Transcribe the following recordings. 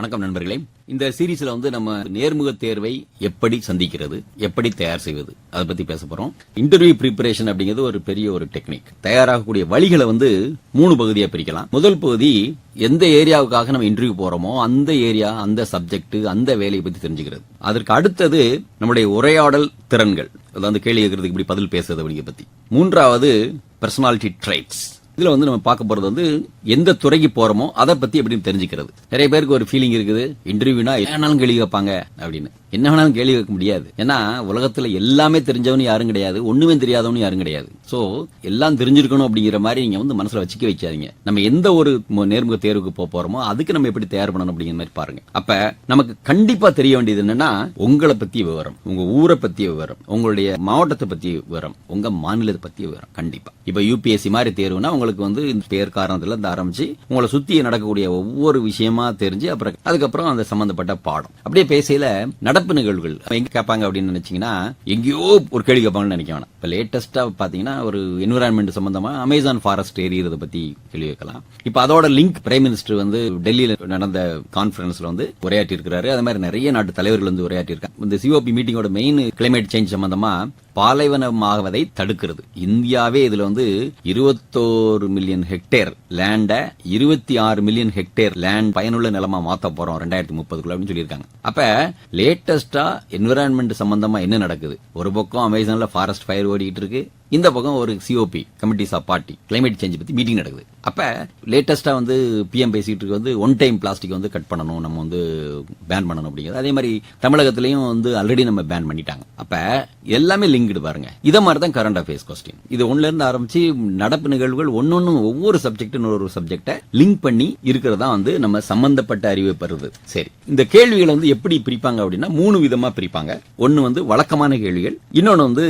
வணக்கம் நண்பர்களே. இந்த சீரீஸ்ல வந்து நம்ம நேர்முக தேர்வை எப்படி சந்திக்கிறது எப்படி தயார் செய்வது அதை பத்தி பேச போறோம். இன்டர்வியூ ப்ரிப்பரேஷன் அப்படிங்கிறது ஒரு பெரிய ஒரு டெக்னிக் தயாராகக்கூடிய வழிகளை வந்து மூணு பகுதியா பிரிக்கலாம். முதல் பகுதி எந்த ஏரியாவுக்காக நம்ம இன்டர்வியூ போறோமோ அந்த ஏரியா அந்த சப்ஜெக்ட் அந்த வேலையை பத்தி தெரிஞ்சுக்கிறது. அதற்கு அடுத்தது நம்முடைய உரையாடல் திறன்கள். அதாவது கேள்வி கேட்கறதுக்கு இப்படி பதில் பேசுறது அப்படிங்க பத்தி. மூன்றாவது பர்சனாலிட்டி ட்ரைட்ஸ் இதில் வந்து நம்ம பார்க்க போறது வந்து எந்த துறைக்கு போறோமோ அதை பத்தி எப்படின்னு தெரிஞ்சுக்கிறது. நிறைய பேருக்கு ஒரு ஃபீலிங் இருக்குது. இன்டர்வியூனா என்னாலும் கேள்வி கேட்பாங்க அப்படின்னு. என்ன வேணாலும் கேள்வி கேட்க முடியாது. ஏன்னா உலகத்துல எல்லாமே தெரிஞ்சவனு யாரும் கிடையாது. ஒண்ணுமே தெரியாதவனு யாரும் கிடையாது. சோ எல்லாம் தெரிஞ்சிருக்கணும் அப்படிங்கிற மாதிரி நீங்க வந்து மனசுல வச்சுக்க வைக்காதீங்க. நம்ம எந்த ஒரு நேர்முக தேர்வுக்கு போக போறோமோ அதுக்கு நம்ம எப்படி தயார் பண்ணணும் அப்படிங்கிற மாதிரி பாருங்க. அப்ப நமக்கு கண்டிப்பா தெரிய வேண்டியது என்னன்னா உங்களை பத்தி விவரம் உங்க ஊரை பத்தி விவரம் உங்களுடைய மாவட்டத்தை பத்தி விவரம் உங்க மாநிலத்தை பத்தி விவரம் கண்டிப்பா. இப்ப யூபிஎஸ்சி மாதிரி தேர்வுனா உங்களுக்கு வந்து இந்த பேர் காரணத்துல இருந்து ஆரம்பிச்சு உங்களை சுத்தி நடக்கக்கூடிய ஒவ்வொரு விஷயமா தெரிஞ்சு அப்புறம் அதுக்கப்புறம் அந்த சம்பந்தப்பட்ட பாடம். அப்படியே பேசையில நடப்பு நிகழ்வுகள். எங்க கேட்பாங்க அப்படின்னு நினைச்சீங்கன்னா எங்கேயோ ஒரு கேள்வி கேட்பாங்கன்னு நினைக்க வேணாம். இப்ப லேட்டஸ்டா பாத்தீங்கன்னா ஒரு என்விரான்மெண்ட் சம்பந்தமா அமேசான் ஃபாரஸ்ட் எரியறத பத்தி கேள்வி கேட்கலாம். இப்ப அதோட லிங்க் பிரைம் மினிஸ்டர் வந்து டெல்லியில நடந்த கான்பரன்ஸ்ல வந்து உரையாற்றி இருக்கிறாரு அது மாதிரி நிறைய நாட்டு தலைவர்கள் வந்து உரையாற்றி இருக்காங்க இந்த சிஓபி மீட்டிங்கோட மெயின் கிளைமேட் சேஞ்ச் சம்பந்தமா பாலைவனமாகவதை தடுக்கிறது. இந்தியாவே இதுல வந்து இருபத்தோரு மில்லியன் ஹெக்டேர் லேண்ட இருபத்தி ஆறு மில்லியன் ஹெக்டேர் லேண்ட் பயனுள்ள நிலமா மாத்த போறோம் ரெண்டாயிரத்தி முப்பதுக்குள்ள அப்படின்னு சொல்லியிருக்காங்க. அப்ப லேட்டஸ்டா என்விரான்மெண்ட் சம்பந்தமா என்ன நடக்குது? ஒரு பக்கம் அமேசான்ல ஃபாரஸ்ட் ஃபயர் ஓடிக்கிட்டு இருக்கு இந்த பக்கம் ஒரு COP committees of party climate change பற்றி மீட்டிங் நடக்குது. அப்போ லேட்டஸ்ட்டாக வந்து பிஎம் பேசிகிட்டு இருக்க வந்து ஒன் டைம் பிளாஸ்டிக் வந்து கட் பண்ணணும் நம்ம வந்து பேன் பண்ணணும் அப்படிங்கிறது. அதே மாதிரி தமிழகத்திலையும் வந்து ஆல்ரெடி நம்ம பேன் பண்ணிட்டாங்க. அப்போ எல்லாமே லிங்க்டு பாருங்க. இதை மாதிரி தான் கரண்ட் அஃபேர்ஸ் கொஸ்டின் இது ஒண்ணுல ஆரம்பித்து ஆரம்பிச்சு நடப்பு நிகழ்வுகள் ஒன்னொன்னு ஒவ்வொரு சப்ஜெக்ட் ஒரு சப்ஜெக்டை லிங்க் பண்ணி இருக்கிறதா வந்து நம்ம சம்பந்தப்பட்ட அறிவை பெறுது. சரி இந்த கேள்விகளை வந்து எப்படி பிரிப்பாங்க அப்படின்னா மூணு விதமாக பிரிப்பாங்க. ஒன்று வந்து வழக்கமான கேள்விகள் இன்னொன்று வந்து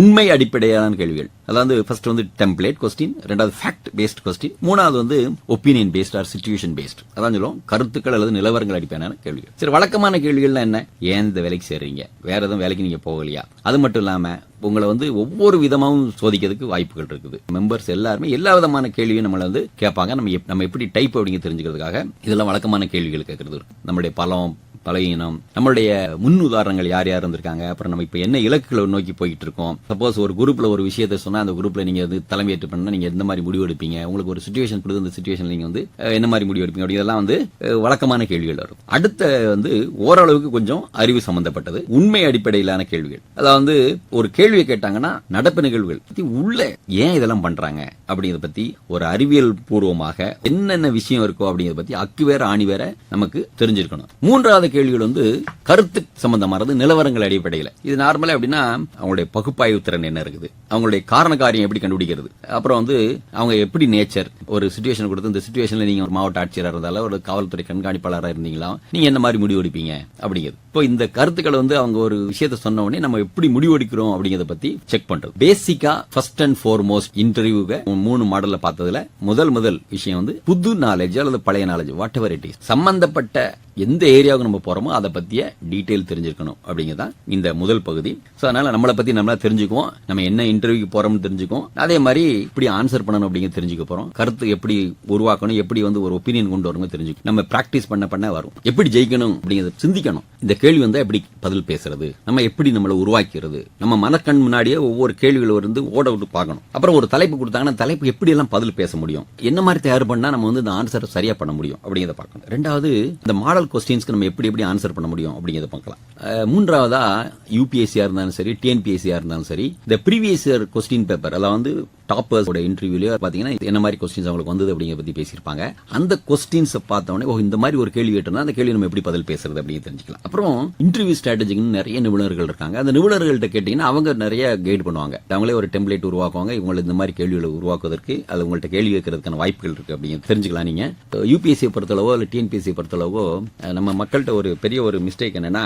உண்மை அடிப்படையான கேள்விகள். அதாவது ஃபர்ஸ்ட் வந்து டெம்ப்ளேட் கொஸ்டின் ரெண்டாவது ஃபேக்ட் பேஸ்ட் கொஸ்டின் மூணாவது வந்து opinion based or situation based அதான் சொல்லுவோம் கருத்துக்கள் அல்லது நிலவரங்கள் அடிப்படையான கேள்விகள். சரி வழக்கமான கேள்விகள்னா என்ன? ஏன் இந்த வேலைக்கு சேர்றீங்க? வேற எதுவும் வேலைக்கு நீங்க போகலையா? அது மட்டும் இல்லாம உங்களை வந்து ஒவ்வொரு விதமாகவும் சோதிக்கிறதுக்கு வாய்ப்புகள் இருக்குது. மெம்பர்ஸ் எல்லாருமே எல்லா விதமான கேள்வியும் நம்மளை வந்து கேட்பாங்க. நம்ம நம்ம எப்படி டைப் அப்படிங்க தெரிஞ்சுக்கிறதுக்காக இதெல்லாம் வழக்கமான கேள்விகள் கேட்கறது. நம்மளுடைய பலம் பழகினோம் நம்மளுடைய முன் உதாரணங்கள் யார் யார் இருந்திருக்காங்க? அப்புறம் நம்ம இப்போ என்ன இலக்குகளை நோக்கி போயிட்டு இருக்கோம்? சப்போஸ் ஒரு குரூப்ல ஒரு விஷயத்தை சொன்னா அந்த குரூப்ல நீங்க வந்து தலைமையேற்று பண்ணா நீங்க எந்த மாதிரி முடிவு எடுப்பீங்க? உங்களுக்கு ஒரு சுச்சுவேஷன் கொடுத்து அந்த சுச்சுவேஷன் நீங்க வந்து என்ன மாதிரி முடிவு எடுப்பீங்க? அப்படி வந்து வழக்கமான கேள்விகள் வரும். அடுத்த வந்து ஓரளவுக்கு கொஞ்சம் அறிவு சம்பந்தப்பட்டது உண்மை அடிப்படையிலான கேள்விகள். அதாவது ஒரு கேள்வியை கேட்டாங்கன்னா நடப்பு நிகழ்வுகள். பத்தி உள்ள ஏன் இதெல்லாம் பண்றாங்க? அப்படிங்கிறத பத்தி ஒரு அறிவியல் பூர்வமாக என்னென்ன விஷயம் இருக்கோ அப்படிங்கிறத பத்தி அக்கு வேற ஆணி வேற நமக்கு தெரிஞ்சிருக்கணும். மூன்றாவது கேள்விகள் வந்து கருத்து சம்பந்தமானது நிலவரங்கள் அடிப்படையில். இது நார்மலா எப்படின்னா அவங்களுடைய பகுப்பாய்வு திறன் என்ன இருக்குது? அவங்களுடைய காரண காரியம் எப்படி கண்டுபிடிக்கிறது? அப்புறம் வந்து அவங்க எப்படி நேச்சர் ஒரு சுச்சுவேஷன் கொடுத்து இந்த சுச்சுவேஷன்ல நீங்க ஒரு மாவட்ட ஆட்சியராக இருந்தாலும் ஒரு காவல்துறை கண்காணிப்பாளராக இருந்தீங்களா நீங்க என்ன மாதிரி முடிவு எடுப்பீங்க? அப்படிங்கிறது. இப்போ இந்த கருத்துக்களை வந்து அவங்க ஒரு விஷயத்தை சொன்ன உடனே நம்ம எப்படி முடிவெடுக்கிறோம் அப்படிங்கிறத அப்படிங்கறத பத்தி செக் பண்றது. பேசிக்கா ஃபர்ஸ்ட் அண்ட் ஃபார்மோஸ்ட் இன்டர்வியூவை மூணு மாடல்ல பார்த்ததுல முதல் முதல் விஷயம் வந்து புது நாலேஜ் அல்லது பழைய knowledge whatever it is சம்பந்தப்பட்ட எந்த ஏரியாவுக்கு நம்ம போறோமோ அதை பத்திய டீட்டெயில் தெரிஞ்சிருக்கணும் அப்படிங்கறதான் இந்த முதல் பகுதி. சோ அதனால நம்மளை பத்தி நம்மளா தெரிஞ்சுக்குவோம். நம்ம என்ன இன்டர்வியூக்கு போகிறோம்னு தெரிஞ்சுக்குவோம். அதே மாதிரி இப்படி ஆன்சர் பண்ணணும் அப்படிங்கிறது தெரிஞ்சுக்க போறோம். கருத்து எப்படி உருவாக்கணும் எப்படி வந்து ஒரு ஒப்பீனியன் கொண்டு வரணும் தெரிஞ்சுக்கணும். நம்ம பிராக்டிஸ் பண்ண பண்ண வரும். எப்படி ஜெயிக்கணும் அப்படிங்கறத சிந்திக்கணும். இந்த கேள்வி வந்தா எப்படி பதில் பேசுறது? நம்ம எப்படி நம்மளை உருவாக்கிறது? நம்ம மனக்கண் முன்னாடியே ஒவ்வொரு கேள்விகள் வந்து ஓட விட்டு பார்க்கணும். அப்புறம் ஒரு தலைப்பு கொடுத்தாங்கன்னா தலைப்பு எப்படி எல்லாம் பதில் பேச முடியும்? என்ன மாதிரி தயார் பண்ணா நம்ம வந்து இந்த ஆன்சரை சரியா பண்ண முடியும் அப்படிங்கிறத பார்க்கணும். ரெண்டாவது இந்த மாடல் கொஸ்டின்ஸ்க்கு நம்ம எப்படி எப்படி ஆன்சர் பண்ண முடியும் அப்படிங்கிறத பார்க்கலாம். மூன்றாவதா யூபிஎஸ்சியாக இருந்தாலும் சரி டிஎன்பிஎஸ்சியா இருந்தாலும் சரி இந்த ப்ரீவியஸ் இயர் கொஸ்டின் பேப்பர் அதாவது டாப்பர்ஸோட டாப்பர்ஸ் இன்டர்வியூலயோ பாத்தீங்கன்னா என்ன மாதிரி கொஸ்டின்ஸ் அவங்களுக்கு வந்தது அப்படிங்கிற பத்தி பேசியிருப்பாங்க. அந்த கொஸ்டின்ஸ் பார்த்தோன்னே ஓ இந்த மாதிரி ஒரு கேள்வி கேட்டோம்னா அந்த கேள்வி நம்ம எப்படி பதில் பேசுறது அப்படின்னு தெரிஞ்சுக்கலாம். அப்புறம் இன்டர்வியூ ஸ்ட்ராட்டஜிக்குன்னு நிறைய நிபுணர்கள் இருக்காங்க. அந்த நிபுணர்கள்ட்ட கேட்டீங்கன்னா அவங்க நிறைய கைட் பண்ணுவாங்க. அவங்களே ஒரு டெம்ப்ளேட் உருவாக்குவாங்க. இவங்களை இந்த மாதிரி கேள்விகளை உருவாக்குவதற்கு அது உங்கள்ட்ட கேள்வி கேட்கறதுக்கான வாய்ப்புகள் இருக்கு அப்படின்னு தெரிஞ்சுக்கலாம் நீங்க. யூபிஎஸ்சி பொறுத்தளவோ இல்ல டிஎன்பிஎஸ்சி பொறுத்தளவோ நம்ம மக்கள்கிட்ட ஒரு பெரிய ஒரு மிஸ்டேக் என்னன்னா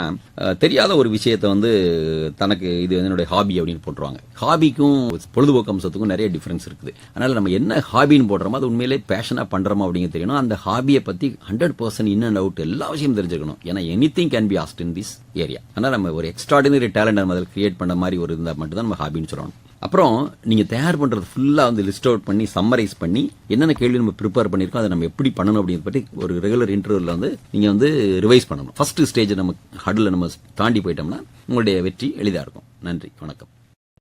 தெரியாத ஒரு விஷயத்தை வந்து தனக்கு இது என்னுடைய ஹாபி அப்படின்னு போட்டுருவாங்க. ஹாபிக்கும் பொழுதுபோக்கு அம்சத்துக்கும் நிறைய டிஃப்ரென்ஸ் இருக்குது. அதனால நம்ம என்ன ஹாபின்னு போடுறோமோ அது உண்மையிலே பேஷனாக பண்றோமா அப்படிங்க தெரியணும். அந்த ஹாபியை பற்றி hundred percent in and out எல்லா விஷயம் தெரிஞ்சுக்கணும். ஏன்னா anything can be asked in this area அதனால் நம்ம ஒரு எக்ஸ்ட்ராடினரி டேலண்ட் நம்ம அதில் கிரியேட் பண்ண மாதிரி ஒரு இருந்தால் மட்டும் தான் நம்ம ஹாபின்னு சொல்லணும். அப்புறம் நீங்கள் தயார் பண்ணுறது ஃபுல்லாக வந்து லிஸ்ட் அவுட் பண்ணி சம்மரைஸ் பண்ணி என்னென்ன கேள்வி நம்ம ப்ரிப்பேர் பண்ணியிருக்கோம் அதை நம்ம எப்படி பண்ணணும் அப்படிங்கிறத பற்றி ஒரு ரெகுலர் இன்டர்வியூவில் வந்து நீங்கள் வந்து ரிவைஸ் பண்ணணும். ஃபர்ஸ்ட் ஸ்டேஜ் நம்ம ஹடில் நம்ம தாண்டி போயிட்டோம்னா உங்களுடைய வெற்றி எளிதாக இருக்கும். நன்றி வணக்கம்.